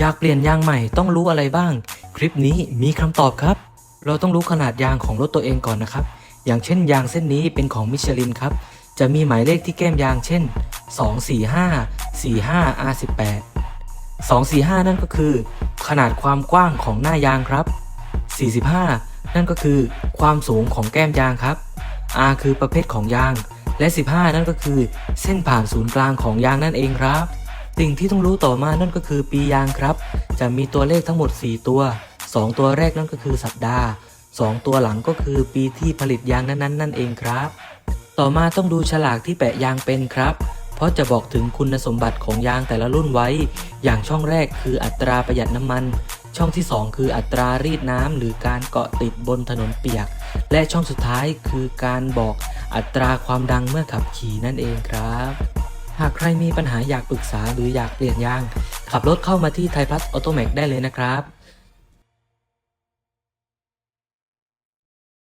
อยากเปลี่ยนยางใหม่ต้องรู้อะไรบ้าง คลิปนี้มีคำตอบครับ เราต้องรู้ขนาดยางของรถตัวเองก่อนนะครับ อย่างเช่นยางเส้นนี้เป็นของมิชลินครับ จะมีหมายเลขที่แก้มยางเช่น 245 45 R18 245 นั่นก็คือ ขนาดความกว้างของหน้ายางครับ 45 นั่นก็คือ ความสูงของแก้มยางครับ R คือประเภทของยาง และ 15 นั่นก็คือ เส้นผ่านศูนย์กลางของยางนั่นเองครับ สิ่งที่ต้องรู้ต่อมานั่นก็คือปียางครับ จะมีตัวเลขทั้งหมด 4 ตัว 2 ตัวแรกนั่นก็คือสัปดาห์ 2 ตัวหลังก็คือปีที่ผลิตยางนั้นๆ นั่นเองครับ ต่อมาต้องดูฉลากที่แปะยางเป็นครับ เพราะจะบอกถึงคุณสมบัติของยางแต่ละรุ่นไว้ อย่างช่องแรกคืออัตราประหยัดน้ำมัน ช่องที่ 2 คืออัตรารีดน้ำหรือการเกาะติดบนถนนเปียก และช่องสุดท้ายคือการบอกอัตราความดังเมื่อขับขี่นั่นเองครับ หากใครมีปัญหาอยากปรึกษาหรืออยากเปลี่ยนยาง ขับรถเข้ามาที่ไทยพัฒออโตแมกได้เลยนะครับ